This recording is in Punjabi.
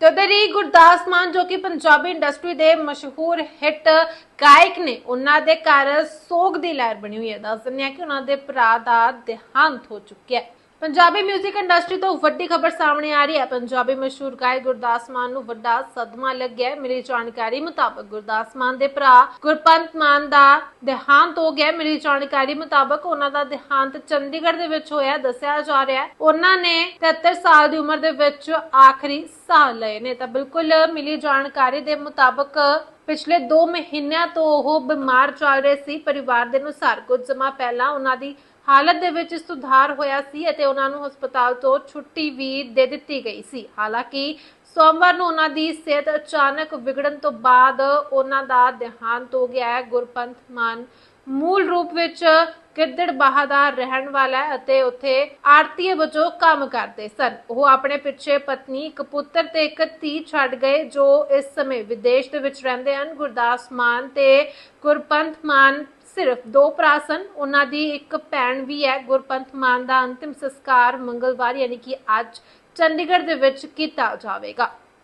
ਤੇ ਉਧਰ ਹੀ ਗੁਰਦਾਸ ਮਾਨ, ਜੋ ਕਿ ਪੰਜਾਬੀ ਇੰਡਸਟਰੀ ਦੇ ਮਸ਼ਹੂਰ ਹਿੱਟ ਗਾਇਕ ਨੇ, ਉਹਨਾਂ ਦੇ ਘਰ ਸੋਗ ਦੀ ਲਹਿਰ ਬਣੀ ਹੋਈ ਹੈ। ਦੱਸ ਦਿੰਦੇ ਆ ਕਿ ਉਹਨਾਂ ਦੇ ਭਰਾ ਦਾ ਦੇਹਾਂਤ ਹੋ ਚੁੱਕਿਆ ਹੈ। ਪੰਜਾਬੀ 뮤직 ਇੰਡਸਟਰੀ ਤੋਂ ਵੱਡੀ ਖਬਰ ਸਾਹਮਣੇ ਆ ਰਹੀ ਹੈ। ਪੰਜਾਬੀ ਮਸ਼ਹੂਰ ਗਾਇਕ ਗੁਰਦਾਸ ਮਾਨ ਨੂੰ ਵੱਡਾ ਸਦਮਾ ਲੱਗਿਆ ਹੈ। ਮਿਲੀ ਜਾਣਕਾਰੀ ਮੁਤਾਬਕ ਗੁਰਦਾਸ ਮਾਨ ਦੇ ਭਰਾ ਗੁਰਪੰਤ ਮਾਨ ਦਾ ਦੇਹਾਂਤ ਹੋ ਗਿਆ ਮਿਲੀ ਜਾਣਕਾਰੀ ਮੁਤਾਬਕ ਉਹਨਾਂ ਦਾ ਦੇਹਾਂਤ ਚੰਡੀਗੜ੍ਹ ਦੇ ਵਿੱਚ ਹੋਇਆ ਦੱਸਿਆ ਜਾ ਰਿਹਾ ਹੈ, ਉਹਨਾਂ ਨੇ 73 ਸਾਲ ਦੀ ਉਮਰ ਦੇ ਵਿੱਚ ਆਖਰੀ ਸਾਹ ਲਏ ਨੇ। ਤਾਂ ਬਿਲਕੁਲ ਮਿਲੀ ਜਾਣਕਾਰੀ ਦੇ ਮੁਤਾਬਕ ਪਿਛਲੇ 2 ਮਹੀਨਿਆਂ ਤੋਂ ਉਹ ਬਿਮਾਰ ਚੱਲ ਰਹੇ ਸੀ। ਪਰਿਵਾਰ ਦੇ ਅਨੁਸਾਰ ਕੁਝ ਸਮਾਂ ਪਹਿਲਾਂ ਉਹਨਾਂ ਦੀ ਹਾਲਤ ਦੇ ਵਿੱਚ ਸੁਧਾਰ ਹੋਇਆ ਸੀ ਅਤੇ ਉਹਨਾਂ ਨੂੰ ਹਸਪਤਾਲ ਤੋਂ ਛੁੱਟੀ ਵੀ ਦੇ ਦਿੱਤੀ ਗਈ ਸੀ। ਹਾਲਾਂਕਿ ਸੋਮਵਾਰ ਨੂੰ ਉਹਨਾਂ ਦੀ ਸਿਹਤ ਅਚਾਨਕ ਵਿਗੜਨ ਤੋਂ ਬਾਅਦ ਉਹਨਾਂ ਦਾ ਦੇਹਾਂਤ ਹੋ ਗਿਆ ਹੈ। ਗੁਰਪੰਥ ਮਾਨ ਮੂਲ ਰੂਪ ਵਿੱਚ ਗਿੱਦੜਬਾਹਾ ਦਾ ਰਹਿਣ ਵਾਲਾ ਹੈ ਅਤੇ ਉੱਥੇ ਆਰਤੀਏ ਵਜੋਂ ਕੰਮ ਕਰਦੇ ਸਨ। ਉਹ ਆਪਣੇ ਪਿੱਛੇ ਪਤਨੀ, ਇੱਕ ਪੁੱਤਰ ਤੇ ਇੱਕ ਧੀ ਛੱਡ ਗਏ, ਜੋ ਇਸ ਸਮੇਂ ਵਿਦੇਸ਼ ਦੇ ਵਿੱਚ ਰਹਿੰਦੇ ਹਨ। ਗੁਰਦਾਸ ਮਾਨ ਤੇ ਗੁਰਪੰਥ ਮਾਨ ਸਿਰਫ ਦੋ ਭਰਾ ਸਨ। ਉਹਨਾਂ ਦੀ ਇੱਕ ਭੈਣ ਵੀ ਹੈ। ਗੁਰਪੰਥ ਮਾਨ ਦਾ ਅੰਤਿਮ ਸੰਸਕਾਰ ਮੰਗਲਵਾਰ, ਯਾਨੀ ਕਿ ਅੱਜ ਚੰਡੀਗੜ੍ਹ ਦੇ ਵਿੱਚ ਕੀਤਾ ਜਾਵੇਗਾ।